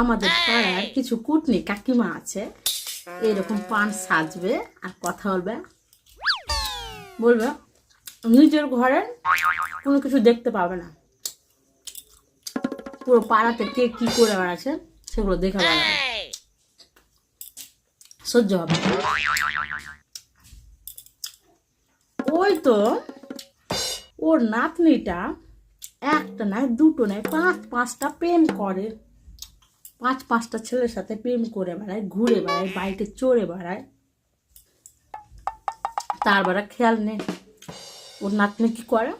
আমাদের পাড়ার কিছু কুটনি কাকিমা আছে। এরকম পান সাজবে আর কথা বলবে। বলবে, নিজের ঘরে কোনো কিছু দেখতে পাবে না। পুরো পাড়াতে কে কি করে বেড়াচ্ছে সেগুলো দেখে বেড়াবে। সহ্য হবে ওই তো ওর নাতনিটা একটা নয়, দুটো নয়, পাঁচ, পাঁচটা প্রেম করে। পাঁচ পাঁচটা ছেলের সাথে প্রেম করে বেড়ায়, ঘুরে বেড়ায়, বাড়িতে চড়ে বেড়ায়। তার বেড়া খেয়াল নেই। ওর নাতনি কি করে?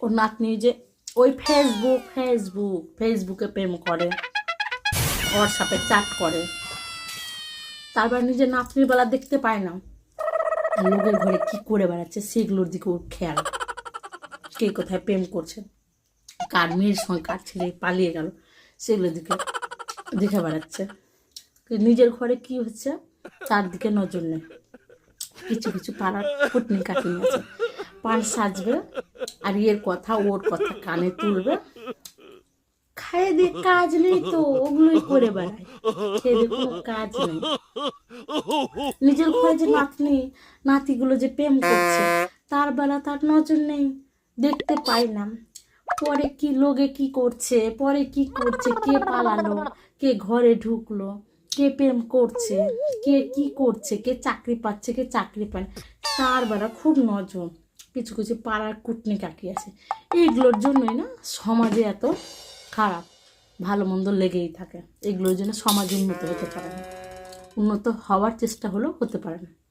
ওর নাতনি যে ওই ফেসবুক ফেসবুক ফেসবুকে প্রেম করে সাথে চাট করে। তারপর নিজের নাতনির বেলা দেখতে পায় না। লোকের ঘরে কি করে বেড়াচ্ছে সেগুলোর দিকে ওর খেয়াল। কে কোথায় প্রেম করছে? কার মেয়ের সঙ্গে কার ছেলে পালিয়ে গেল সেগুলোর দিকে দেখে বেড়াচ্ছে। নিজের ঘরে কি হচ্ছে? তার দিকে নজর নেই। কিছু কিছু পাড়ার কুটনি কাটিনি আছে। পান সাজবে আর এর কথা, ওর কথা কানে তুলবে। খাইয়ে দিয়ে কাজ নেই তো, ওগুলোই করে বেড়ায়। খেয়ে দিয়ে কোনো কাজ নেই। নিজের ঘরে যে নাতনি, নাতিগুলো যে প্রেম করছে, তার বেলা তার নজর নেই। দেখতে পাই না। পরে কি লোকে কি করছে? পরে কি করছে? কে পালালো? কে ঘরে ঢুকলো? কে প্রেম করছে? কে কি করছে? কে চাকরি পাচ্ছে? কে চাকরি পায়। তার বেলা খুব নজর। কিছু কিছু পাড়ার কুটনি কাকি আছে। এইগুলোর জন্যই না সমাজে এত খারাপ। ভালো মন্দ লেগেই থাকে। এগুলোর জন্য সমাজ উন্নত হতে পারে না। উন্নত হওয়ার চেষ্টা হলেও হতে পারে না।